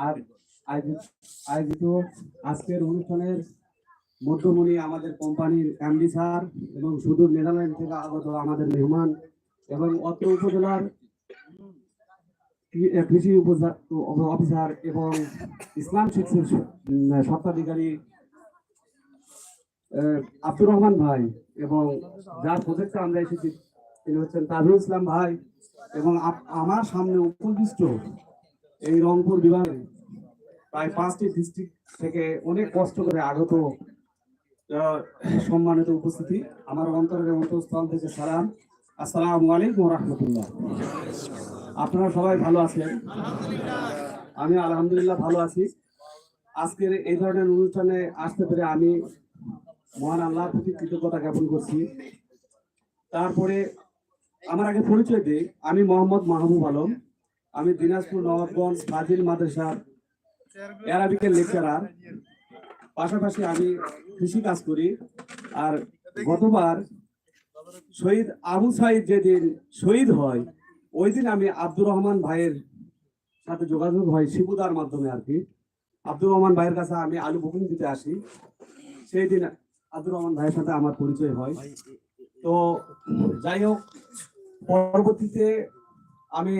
আর আয়োজিত আজকের অনুষ্ঠানের মধ্যমণি আমাদের কোম্পানির এমডি স্যার এবং সুদূর নেদারল্যান্ড থেকে আগত আমাদের মেহমান এবং অত্র উপজেলার কৃষি অফিসার এবং ইসলাম শিক্ষার স্বত্বাধিকারী আব্দুর রহমান ভাই এবং যার প্রজেক্টে আমরা এসেছি, তিনি হচ্ছেন তাজুল ইসলাম ভাই এবং আমার সামনে উপবিষ্ট এই রংপুর বিভাগে প্রায় পাঁচটি ডিস্ট্রিক্ট থেকে অনেক কষ্ট করে আগত সম্মানিত উপস্থিতি। আমার অন্তরের অন্তঃস্থল থেকে সালাম। আসসালামু আলাইকুম রহমতুল্লাহ। আপনারা সবাই ভালো আছেন? আমি আলহামদুলিল্লাহ ভালো আছি। আজকের এই ধরনের অনুষ্ঠানে আসতে পেরে আমি মহান আল্লাহর প্রতি কৃতজ্ঞতা জ্ঞাপন করছি। তারপরে আমার আগে পরিচয় দিই। আমি মোহাম্মদ মাহবুব আলম। আমি দিনাজপুর নবাবগঞ্জ ফাজিল মাদ্রাসার অ্যারাবিকের লেকচারার পাশাপাশি আমি কৃষি কাজ করি। আর গতবার শহীদ আবু সাইদ যেদিন শহীদ হয়, ওই দিন আমি আব্দুর রহমান ভাইয়ের সাথে যোগাযোগ হয় শিবুদার মাধ্যমে আর কি। আব্দুর রহমান ভাইয়ের কাছে আমি আলু বুকিং দিতে আসি। সেই দিন আব্দুর রহমান ভাইয়ের সাথে আমার পরিচয় হয়। তো যাই হোক, পরবর্তীতে আমি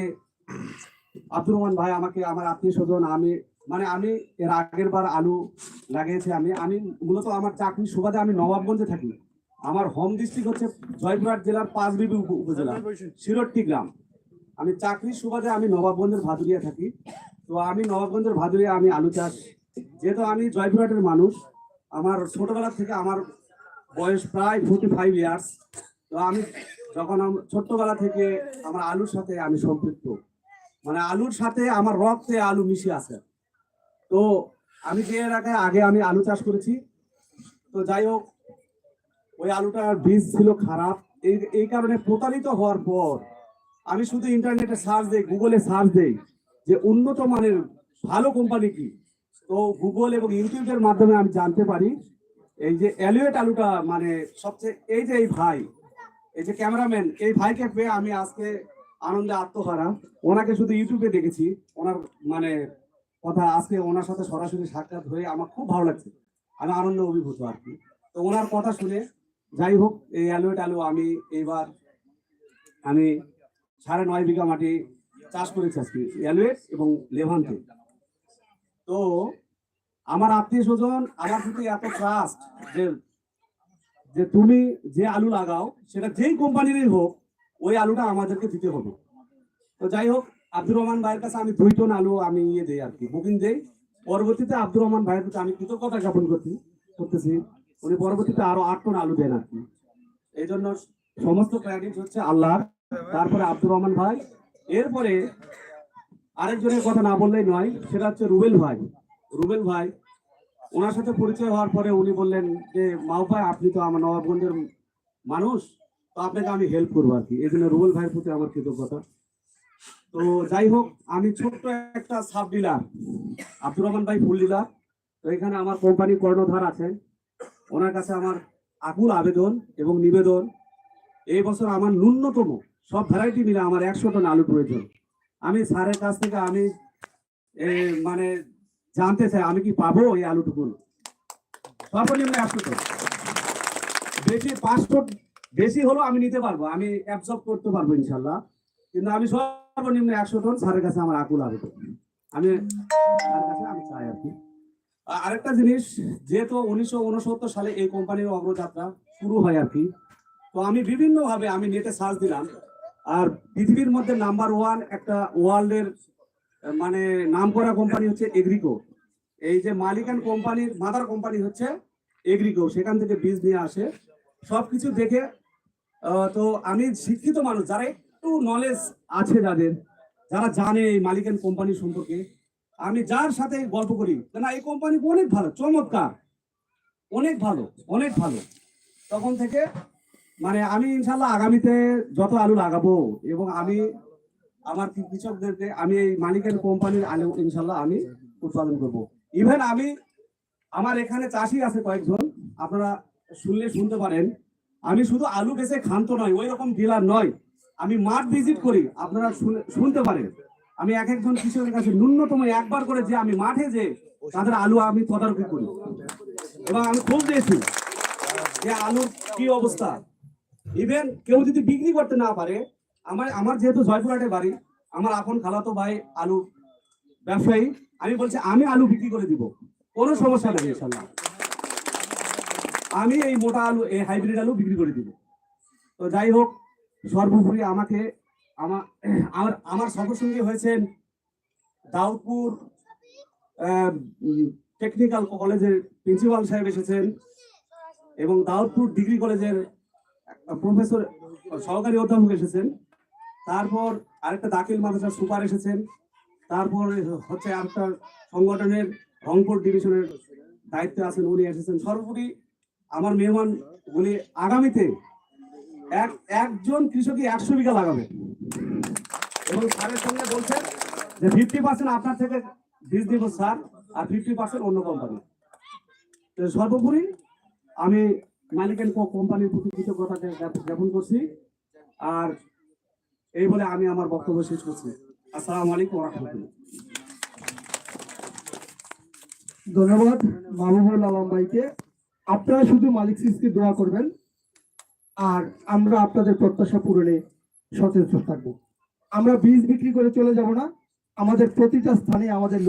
আব্দুর রহমান ভাই আমাকে, আমার আত্মীয় স্বজন, আমি মানে আমি এর আগের বার আলু লাগিয়েছি আমি। আমি মূলত আমার চাকরির সুবাদে আমি নবাবগঞ্জে থাকি। আমার হোম ডিস্ট্রিক্ট হচ্ছে জয়পুরহাট জেলার পাঁচবিবি উপ- উপজেলা শিরোট্টি গ্রাম। আমি চাকরির সুবাদে আমি নবাবগঞ্জের ভাদুরিয়া থাকি। তো আমি নবাবগঞ্জের ভাদুরিয়া আমি আলু চাষ। যেহেতু আমি জয়পুরহাটের মানুষ, আমার ছোটবেলা থেকে আমার বয়স প্রায় ফোর্টি ফাইভ ইয়ার্স তো আমি যখন ছোট্টবেলা থেকে আমার আলুর সাথে আমি সম্পৃক্ত। মানে আলুর সাথে আমার রক্তে আলু মিশে আছে। তো আমি যে এলাকায় আগে আমি আলু চাষ করেছি। তো যাই হোক, ওই আলুটার বীজ ছিল খারাপ। এই এই কারণে প্রতারিত হওয়ার পর আমি শুধু ইন্টারনেটে সার্চ দেই গুগলে সার্চ দেই যে উন্নত মানের ভালো কোম্পানি কি। তো গুগল এবং ইউটিউবের মাধ্যমে আমি জানতে পারি এই যে অ্যালুয়েট আলুটা মানে সবচেয়ে এই যে এই ভাই, এই যে ক্যামেরাম্যান এই ভাইকে পেয়ে আমি আজকে আনন্দে আত্মহারা। ওনাকে শুধু ইউটিউবে দেখেছি। ওনার মানে কথা আজকে ওনার সাথে সরাসরি সাক্ষাৎ হয়ে আমার খুব ভালো লাগছে। আমি আনন্দ অভিভূত আর কি। তো ওনার কথা শুনে যাই হোক, এই আলু আমি এইবার আমি সাড়ে নয় বিঘা মাটি চাষ করেছি আজকে অ্যালুয়েট এবং লেভান্তে। তো আমার আত্মীয় স্বজন আমার প্রতি এত ট্রাস্ট যে যে তুমি যে আলু লাগাও, সেটা যেই কোম্পানিরই হোক ওই আলুটা আমাদেরকে দিতে হবে। তো যাই হোক, আব্দুর রহমান ভাইয়ের কাছে আমি দুই টন আলু আমি ইয়ে দেই আর কি বুকিং দেই। পরবর্তীতে আব্দুর রহমান ভাইয়ের কাছে আমি কৃতজ্ঞতা জ্ঞাপন করছি, করতেছি। উনি পরবর্তীতে আরও আট টন আলু দেন আর কি। এই জন্য সমস্ত ক্রেডিট হচ্ছে আল্লাহর, তারপরে আব্দুর রহমান ভাই। এরপরে আরেকজনের কথা না বললেই নয়, সেটা হচ্ছে রুবেল ভাই। রুবেল ভাই, ওনার সাথে পরিচয় হওয়ার পরে উনি বললেন যে মাও ভাই, আপনি তো আমার নবাবগঞ্জের মানুষ। তো আপনাকে আমি হেল্প করব আর কি। এই জন্য রুবেল ভাইয়ের প্রতি আমার কৃতজ্ঞতা। তো যাই হোক, আমি ছোট্ট একটা সাব ডিলার আব্দুর রহমান ভাই ফুল ডিলার। তো এখানে আমার কোম্পানি কর্ণধার আছেন। ওনার কাছে আমার আকুল আবেদন এবং নিবেদন। এই বছর আমার ন্যূনতম সব ভ্যারাইটি মিলে আমার একশো টন আলু প্রয়োজন। আমি স্যারের কাছ থেকে আমি মানে জানতে চাই, আমি কি পাবো এই আলুটুকু সর্বনিম্ন একশো টন। বেশি পাঁচশো বেশি হলেও আমি নিতে পারব আমি অ্যাবজর্ব করতে পারব ইনশাল্লাহ। কিন্তু আমি সর্বনিম্ন একশো টন স্যারের কাছে আমার আকুল আবেদন। আমি কাছে আমি চাই আর কি। আরেকটা জিনিস যেহেতু উনিশশো উনসত্তর সালে এই কোম্পানির অগ্রযাত্রা শুরু হয় আর কি তো আমি বিভিন্নভাবে আমি নেটে সার্চ দিলাম। আর পৃথিবীর মধ্যে নাম্বার ওয়ান একটা ওয়ার্ল্ডের মানে নাম করা কোম্পানি হচ্ছে এগ্রিকো এই যে মালিকান কোম্পানির মাদার কোম্পানি হচ্ছে এগ্রিকো সেখান থেকে বীজ নিয়ে আসে। সবকিছু দেখে আহ, তো আমি শিক্ষিত মানুষ, যারা একটু নলেজ আছে যাদের, যারা জানে এই মালিকান কোম্পানি সম্পর্কে, আমি যার সাথে গল্প করি না এই কোম্পানি অনেক ভালো, চমৎকার, অনেক ভালো অনেক ভালো। তখন থেকে মানে আমি ইনশাল্লাহ আগামীতে যত আলু লাগাবো এবং আমি আমার কৃষকদেরকে, আমি এই মালিকের কোম্পানির আলু ইনশাল্লাহ আমি উৎপাদন করব। ইভেন আমি, আমার এখানে চাষি আছে কয়েকজন, আপনারা শুনলে শুনতে পারেন আমি শুধু আলু বেচে খান্ত নয় ওই রকম ডিলার নয়। আমি মাঠ ভিজিট করি, আপনারা শুনে- শুনতে পারেন। আমি এক একজন কৃষকের কাছে ন্যূনতম একবার করে যে আমি মাঠে যে তাদের আলু আমি তদারকি করি। এবং আমি খোঁজ দিয়েছি যে আলুর কি অবস্থা। ইভেন কেউ যদি বিক্রি করতে না পারে, আমার আমার যেহেতু জয়পুরহাটে বাড়ি, আমার আপন খালাতো ভাই আলু ব্যবসায়ী, আমি বলছি, আমি আলু বিক্রি করে দিব। কোনো সমস্যা নেই, ইনশাল্লাহ। আমি এই মোটা আলু, এই হাইব্রিড আলু বিক্রি করে দিব। তো যাই হোক, সর্বোপরি আমাকে আমার আমার আমার সঙ্গে হয়েছেন দাউদপুর টেকনিক্যাল কলেজের প্রিন্সিপাল সাহেব এসেছেন এবং দাউদপুর ডিগ্রি কলেজের প্রফেসর সহকারী অধ্যাপক এসেছেন। তারপর আরেকটা দাখিল মাদ্রাসার সুপার এসেছেন। তারপর হচ্ছে আরেকটা সংগঠনের রংপুর ডিভিশনের দায়িত্বে আছেন, উনি এসেছেন। সর্বোপরি আমার মেহমান বলি আগামীতে এক, একজন কৃষকই একশো বিঘা লাগাবে। এবং স্যারের সঙ্গে বলছেন যে ফিফটি পার্সেন্ট আপনার থেকে বীজ দিব স্যার, আর ফিফটি পার্সেন্ট অন্য কোম্পানি সর্বোপরি আমি মালিক অ্যান্ড কো কোম্পানির প্রতি কৃতজ্ঞতা জ্ঞাপন করছি। আর এই বলে আমি আমার বক্তব্য শেষ করছি। আসসালামু আলাইকুম রহমতুল্লাহ। ধন্যবাদ মাহবুবুল আলম ভাইকে। আপনারা শুধু মালিক সিসকে দোয়া করবেন, আর আমরা আপনাদের প্রত্যাশা পূরণে সচেতন থাকব। আমরা বীজ বিক্রি করে চলে যাব না, আমাদের প্রতিটা স্থানে আমাদের